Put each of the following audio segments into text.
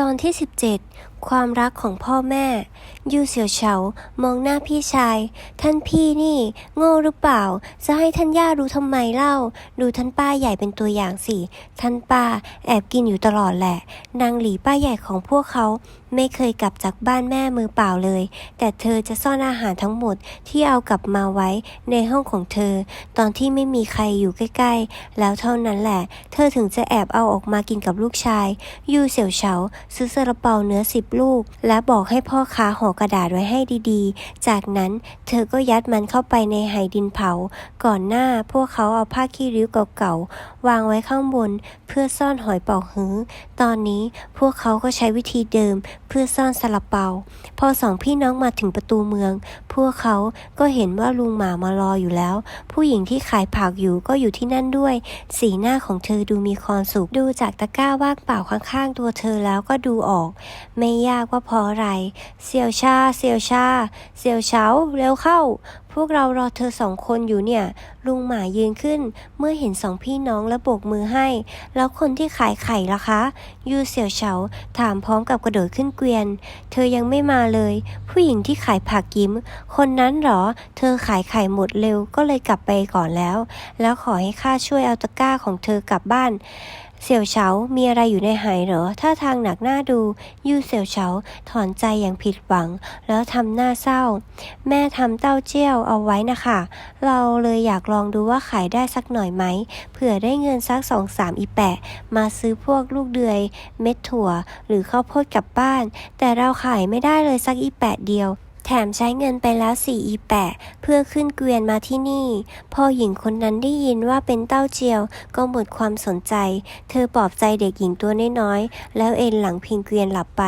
ตอนที่ 17 ความรักของพ่อแม่ ยูเสี่ยวเฉามองหน้าพี่ชาย ท่านพี่นี่ โง่หรือเปล่า จะให้ท่านย่ารู้ทำไมเล่า ดูท่านป้าใหญ่เป็นตัวอย่างสิ ท่านป้าแอบกินอยู่ตลอดแหละ นางหลีป้าใหญ่ของพวกเขา ไม่เคยกลับจากบ้านแม่มือเปล่าเลย แต่เธอจะซ่อนอาหารทั้งหมดที่เอากลับมาไว้ในห้องของเธอ ตอนที่ไม่มีใครอยู่ใกล้ๆ แล้วเท่านั้นแหละ เธอถึงจะแอบเอาออกมากินกับลูกชาย ยูเสี่ยวเฉาซื้อซาลาเปาเนื้อสิบลูก และบอกให้พ่อค้าห่อกระดาษไว้ให้ดีๆ จากนั้นเธอก็ยัดมันเข้าไปในไหดินเผา ก่อนหน้าพวกเขาเอาผ้าขี้ริ้วเก่าๆวางไว้ข้างบน เพื่อซ่อนหอยเป่าฮื้อ ตอนนี้พวกเขาก็ใช้วิธีเดิม พื่อซ่อนซาลาเปา พอสองพี่น้องมาถึงประตูเมือง พวกเขาก็เห็นว่าลุงหมามารออยู่แล้ว ผู้หญิงที่ขายผักอยู่ก็อยู่ที่นั่นด้วย สีหน้าของเธอดูมีความสุข ดูจากตะกร้าว่างเปล่าข้างๆ ตัวเธอแล้วก็ดูออก ไม่ยากว่าเพราะอะไร เซียวชา เซียวชา เซียวเฉาเร็วเข้า พวกเรารอเธอสองคนอยู่เนี่ย ลุงหมายืนขึ้น เมื่อเห็นสองพี่น้องและโบกมือให้ แล้วคนที่ขายไข่ล่ะคะ ยูเสี่ยวเฉาถามพร้อมกับกระโดดขึ้นเกวียน เธอยังไม่มาเลย ผู้หญิงที่ขายผักยิ้ม คนนั้นหรอ เธอขายไข่หมดเร็วก็เลยกลับไปก่อนแล้ว แล้วขอให้ข้าช่วยเอาตะกร้าของเธอกลับบ้าน เสี่ยวเฉา มีอะไรอยู่ในไหเหรอถ้าทางหนักหน้าดู ยู่เสี่ยวเฉา ถอนใจอย่างผิดหวัง แล้วทำหน้าเศร้า แม่ทำเต้าเจี้ยวเอาไว้นะคะ เราเลยอยากลองดูว่าขายได้สักหน่อยไหม เผื่อได้เงินสักสองสามอีแปะ มาซื้อพวกลูกเดือย เม็ดถั่ว หรือข้าวโพดกลับบ้าน แต่เราขายไม่ได้เลยสักอีแปะเดียว แถมใช้เงินไปแล้วสี่อีแปะเพื่อขึ้นเกวียนมาที่นี่ พอหญิงคนนั้นได้ยินว่าเป็นเต้าเจียว ก็หมดความสนใจ เธอปลอบใจเด็กหญิงตัวน้อยๆ แล้วเอนหลังพิงเกวียนหลับไป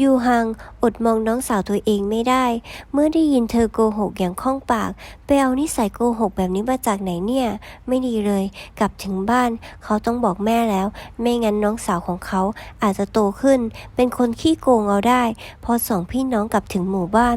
ยูฮังอดมองน้องสาวตัวเองไม่ได้ เมื่อได้ยินเธอโกหกอย่างคล่องปาก ไปเอานิสัยโกหกแบบนี้มาจากไหนเนี่ย ไม่ดีเลย กลับถึงบ้านเขาต้องบอกแม่แล้ว ไม่งั้นน้องสาวของเขาอาจจะโตขึ้น เป็นคนขี้โกงเอาได้ พอสองพี่น้องกลับถึงหมู่บ้าน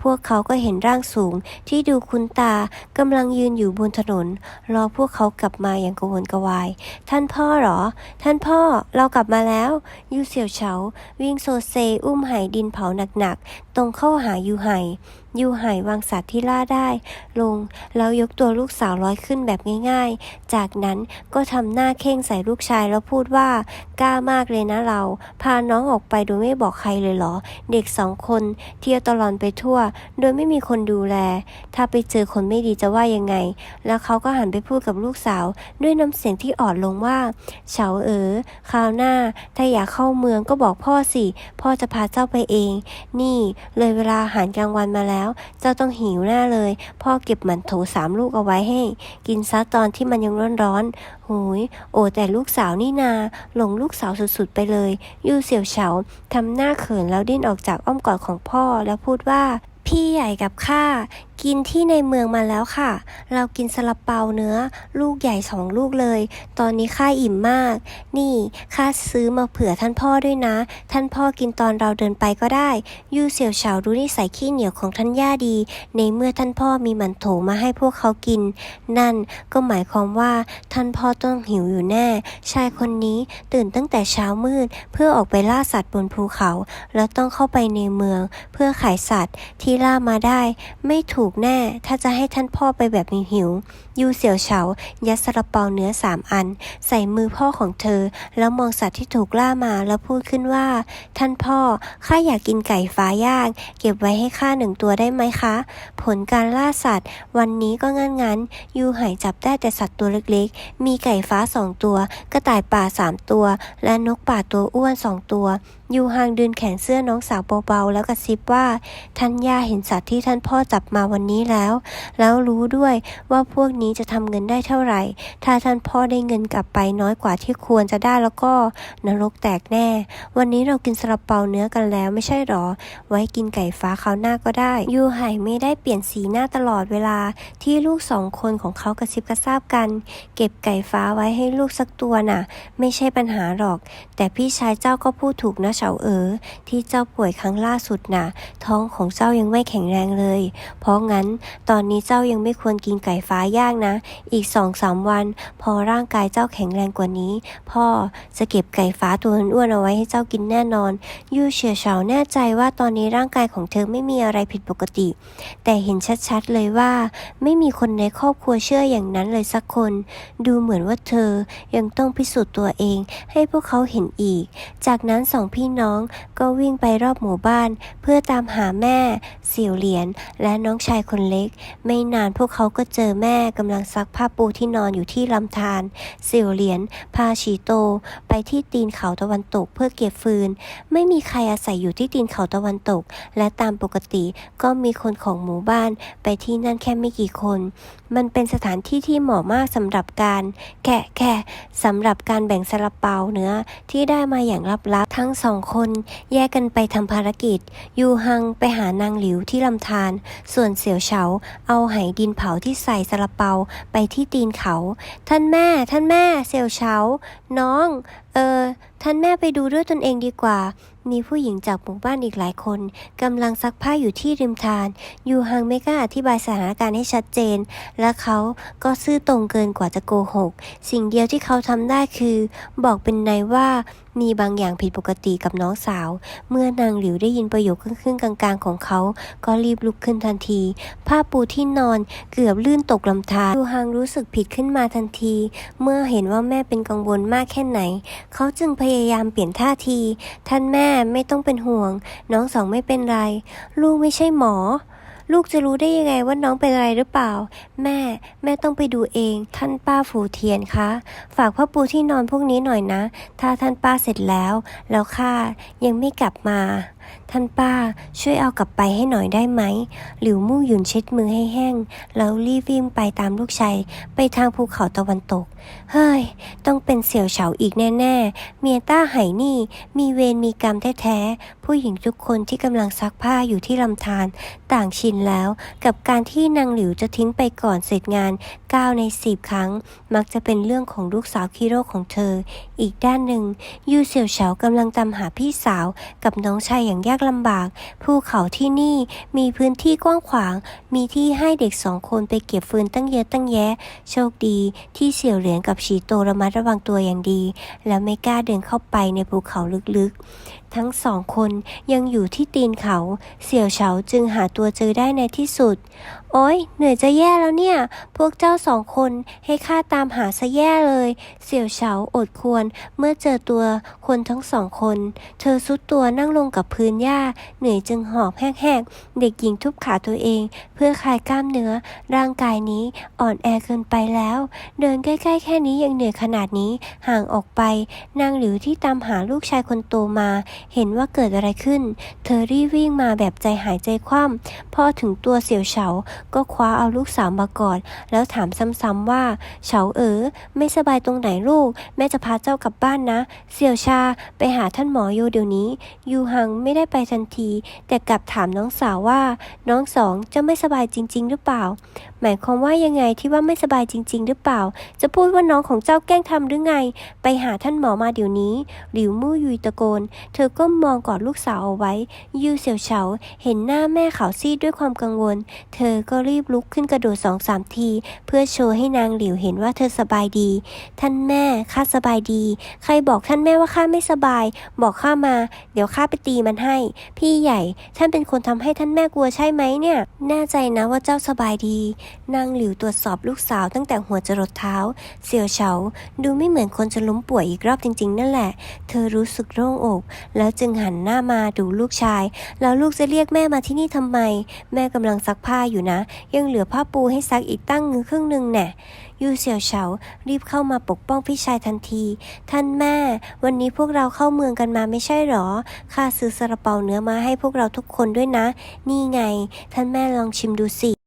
พวกเขาก็เห็นร่างสูงที่ดูคุ้นตากำลังยืนอยู่บนถนน รอพวกเขากลับมาอย่างกระวนกระวาย ท่านพ่อหรอ ท่านพ่อเรากลับมาแล้วยูเสี่ยวเฉาวิ่งโซเซอุ้มไหดินเผาหนักๆ ตรงเข้าหายูไหยูไหวางสัตว์ที่ล่าได้ ลงแล้วยกตัวลูกสาวลอยขึ้นแบบง่ายๆ จากนั้นก็ทำหน้าเข่งใส่ลูกชายแล้วพูดว่ากล้ามากเลยนะเรา พาน้องออกไปโดยไม่บอกใครเลยเหรอ เด็กสองคนเที่ยวตลอดไปทั่วโดยไม่มีคนดูแล ถ้าไปเจอคนไม่ดีจะว่ายังไง แล้วเขาก็หันไปพูดกับลูกสาว ด้วยน้ำเสียงที่อ่อนลงว่า เฉาเอ๋อคราวหน้า ถ้าอยากเข้าเมืองก็บอกพ่อสิ พ่อจะพาเจ้าไปเอง นี่ เลยเวลาอาหารกลางวันมาแล้ว เจ้าต้องหิวแน่เลย พ่อเก็บหมันโถสามลูกเอาไว้ให้ กินซะตอนที่มันยังร้อนๆหูย โอ้แต่ลูกสาวนี่นา หลงลูกสาวสุดๆไปเลย ยู่เสี่ยวเฉาทำหน้าเขินแล้วดิ้นออกจากอ้อมกอดของพ่อแล้วพูดว่า พี่ใหญ่กับข้า กินที่ในเมืองมาแล้วค่ะ เรากินซาลาเปาเนื้อ ลูกใหญ่สองลูกเลย ตอนนี้ข้าอิ่มมาก นี่ข้าซื้อมาเผื่อท่านพ่อด้วยนะ ท่านพ่อกินตอนเราเดินไปก็ได้ ยู่เสี่ยวเฉารู้นิสัยขี้เหนียวของท่านย่าดี ในเมื่อท่านพ่อมีหมันโถมาให้พวกเขากิน นั่นก็หมายความว่าท่านพ่อต้องหิวอยู่แน่ ชายคนนี้ตื่นตั้งแต่เช้ามืด เพื่อออกไปล่าสัตว์บนภูเขา แล้วต้องเข้าไปในเมือง เพื่อขายสัตว์ที่ล่ามาได้ ไม่ถูกแน่ ถ้าจะให้ท่านพ่อไปแบบหิวๆยูเสี่ยวเฉา ยัดซาลาเปาเนื้อสามอัน ใส่มือพ่อของเธอ แล้วมองสัตว์ที่ถูกล่ามาแล้วพูดขึ้นว่า ท่านพ่อ ข้าอยากกินไก่ฟ้าย่าง เก็บไว้ให้ข้าหนึ่งตัวได้ไหมคะ ผลการล่าสัตว์ วันนี้ก็งั้นงั้นยูหายจับได้แต่สัตว์ตัวเล็กๆ มีไก่ฟ้าสองตัว กระต่ายป่าสามตัว และนกป่าตัวอ้วนสองตัวยูฮางดึงแขนเสื้อน้องสาวเบาๆแล้วกระซิบว่า ท่านย่าเห็นสัตว์ที่ท่านพ่อจับมาวันนี้แล้ว แล้วรู้ด้วยว่าพวกนี้จะทำเงินได้เท่าไหร่ ถ้าท่านพ่อได้เงินกลับไปน้อยกว่าที่ควรจะได้แล้วก็นรกแตกแน่ วันนี้เรากินซาลาเปาเนื้อกันแล้วไม่ใช่หรอ ไว้กินไก่ฟ้าคราวหน้าก็ได้ ยูไห่ไม่ได้เปลี่ยนสีหน้าตลอดเวลาที่ลูกสองคนของเขากระซิบกระซาบกัน เก็บไก่ฟ้าไว้ให้ลูกสักตัวน่ะ ไม่ใช่ปัญหาหรอก แต่พี่ชายเจ้าก็พูดถูกนะเฉาเอ๋อที่เจ้าป่วยครั้งล่าสุดน่ะ ท้องของเจ้ายังไม่แข็งแรงเลย เพราะงั้น ตอนนี้เจ้ายังไม่ควรกินไก่ฟ้าย่างนะ อีกสองสามวัน พอร่างกายเจ้าแข็งแรงกว่านี้ พ่อจะเก็บไก่ฟ้าตัวอ้วนเอาไว้ให้เจ้ากินแน่นอนยูเฉียเฉาแน่ใจว่าตอนนี้ร่างกายของเธอไม่มีอะไรผิดปกติ แต่เห็นชัดๆเลยว่า ไม่มีคนในครอบครัวเชื่ออย่างนั้นเลยสักคน ดูเหมือนว่าเธอยังต้องพิสูจน์ตัวเองให้พวกเขาเห็นอีก จากนั้นสองพี่น้องก็วิ่งไปรอบหมู่บ้าน เพื่อตามหาแม่เสี่ยวเหรียญและน้องชายคนเล็ก ไม่นานพวกเขาก็เจอแม่กำลังซักผ้าปูที่นอนอยู่ที่ลำธารเสี่ยวเหรียญพาฉีโต ไปที่ตีนเขาตะวันตกเพื่อเก็บฟืน ไม่มีใครอาศัยอยู่ที่ตีนเขาตะวันตก และตามปกติก็มีคนของหมู่บ้านไปที่นั่นแค่ไม่กี่คน มันเป็นสถานที่ที่เหมาะมากสำหรับการแกะแกะสำหรับการแบ่งซาลาเปาเนื้อที่ได้มาอย่างลับๆทั้งสองคน แยกกันไปทำภารกิจ ยูฮังไปหานางหลิวที่ลำธารส่วนเสี่ยวเฉาเอาไหดินเผาที่ใส่ซาลาเปาไปที่ตีนเขา ท่านแม่ ท่านแม่เสี่ยวเฉาน้อง เออ ท่านแม่ไปดูด้วยตนเองดีกว่า มีผู้หญิงจากหมู่บ้านอีกหลายคนกำลังซักผ้าอยู่ที่ริมทาน ยูฮังไม่กล้าอธิบายสถานการณ์ให้ชัดเจน และเขาก็ซื่อตรงเกินกว่าจะโกหก สิ่งเดียวที่เขาทำได้คือ บอกเป็นนายว่ามีบางอย่างผิดปกติกับน้องสาว เมื่อนางหลิวได้ยินประโยคครึ่งๆกลางๆ ของเขา ก็รีบลุกขึ้นทันที ผ้าปูที่นอนเกือบลื่นตกลำธารยูฮังรู้สึกผิดขึ้นมาทันที เมื่อเห็นว่าแม่เป็นกังวลมากแค่ไหน เขาจึงพยายามเปลี่ยนท่าที ท่านแม่ไม่ต้องเป็นห่วง น้องสองไม่เป็นไร ลูกไม่ใช่หมอ ลูกจะรู้ได้ยังไงว่าน้องเป็นอะไรหรือเปล่า แม่ แม่ต้องไปดูเอง ท่านป้าฝูเทียนคะ ฝากพ่อปูที่นอนพวกนี้หน่อยนะ ถ้าท่านป้าเสร็จแล้ว แล้วข้ายังไม่กลับมา ท่านป้าช่วยเอากลับไปให้หน่อยได้ไหม หลิวมู่หยุนเช็ดมือให้แห้ง แล้วรีบวิ่งไปตามลูกชายไปทางภูเขาตะวันตก เฮ้ย ต้องเป็นเสี่ยวเฉาอีกแน่ๆ เมียต้าไหนี่ มีเวรมีกรรมแท้ๆ ผู้หญิงทุกคนที่กำลังซักผ้าอยู่ที่ลำธารต่างชินแล้ว กับการที่นางหลิวจะทิ้งไปก่อนเสร็จงาน 9 ใน 10 ครั้ง มักจะเป็นเรื่องของลูกสาวคีโร่ของเธอ อีกด้านหนึ่งยูเสี่ยวเฉากำลังตามหาพี่สาวกับน้องชายอย่างยากลำบาก ภูเขาที่นี่มีพื้นที่กว้างขวาง มีที่ให้เด็กสองคนไปเก็บฟืนตั้งเยอะตั้งแยะ โชคดีที่เสี่ยวเหรียญกับชีโตระมัดระวังตัวอย่างดี และไม่กล้าเดินเข้าไปในภูเขาลึกๆ ทั้งสองคนยังอยู่ที่ตีนเขา เสี่ยวเฉาจึงหาตัวเจอได้ในที่สุด โอ๊ยเหนื่อยจะแย่แล้วเนี่ย พวกเจ้าสองคนให้ข้าตามหาซะแย่เลย เสี่ยวเฉาอดควรเมื่อเจอตัวคนทั้งสองคน เธอซุดตัวนั่งลงกับพื้นหญ้า เหนื่อยจึงหอบแห้งๆ เด็กหญิงทุบขาตัวเอง เพื่อคลายกล้ามเนื้อ ร่างกายนี้อ่อนแอเกินไปแล้ว เดินใกล้ๆแค่นี้ยังเหนื่อยขนาดนี้ ห่างออกไป นางหลิวที่ตามหาลูกชายคนโตมาเห็นว่าเกิดอะไรขึ้น เธอรีบวิ่งมาแบบใจหายใจคว่ำพอถึงตัวเสี่ยวเฉา ก็คว้าเอาลูกสาวมากอด แล้วถามซ้ำๆว่า เฉาเอ๋อไม่สบายตรงไหนลูก แม่จะพาเจ้ากลับบ้านนะ เสี่ยวชาไปหาท่านหมอโยเดี๋ยวนี้ ยูฮังไม่ได้ไปทันที แต่กลับถามน้องสาวว่า น้องสองจะไม่สบายจริง ๆ หรือเปล่า หมายความว่ายังไงที่ว่าไม่สบายจริง ๆ หรือเปล่า จะพูดว่าน้องของเจ้าแกล้งทำหรือไง ไปหาท่านหมอมาเดี๋ยวนี้ หลิวมู่ยุยตะโกน เธอก็มองกอดลูกสาวเอาไว้ ยูเสี่ยวเฉาเห็นหน้าแม่ขาวซีดด้วยความกังวล เธอก็รีบลุกขึ้นกระโดดสองสามที เพื่อโชว์ให้นางหลิวเห็นว่าเธอสบายดี ท่านแม่ข้าสบายดี ใครบอกท่านแม่ว่าข้าไม่สบาย บอกข้ามา เดี๋ยวข้าไปตีมันให้ พี่ใหญ่ ท่านเป็นคนทำให้ท่านแม่กลัวใช่ไหมเนี่ย แน่ใจนะว่าเจ้าสบายดี นางหลิวตรวจสอบลูกสาวตั้งแต่หัวจรดเท้า เสี่ยวเฉาดูไม่เหมือนคนจะล้มป่วยอีกรอบจริง ๆ นั่นแหละ เธอรู้สึกโล่งอกแล้วจึงหันหน้ามาดูลูกชาย แล้วลูกจะเรียกแม่มาที่นี่ทำไม แม่กำลังซักผ้าอยู่นะ ยังเหลือผ้าปูให้ซักอีกตั้งเงือครึ่งหนึ่งแน่ยูเสี่ยวเฉารีบเข้ามาปกป้องพี่ชายทันที ท่านแม่ วันนี้พวกเราเข้าเมืองกันมาไม่ใช่หรอ ข้าซื้อซาลาเปาเนื้อมาให้พวกเราทุกคนด้วยนะ นี่ไง ท่านแม่ลองชิมดูสิ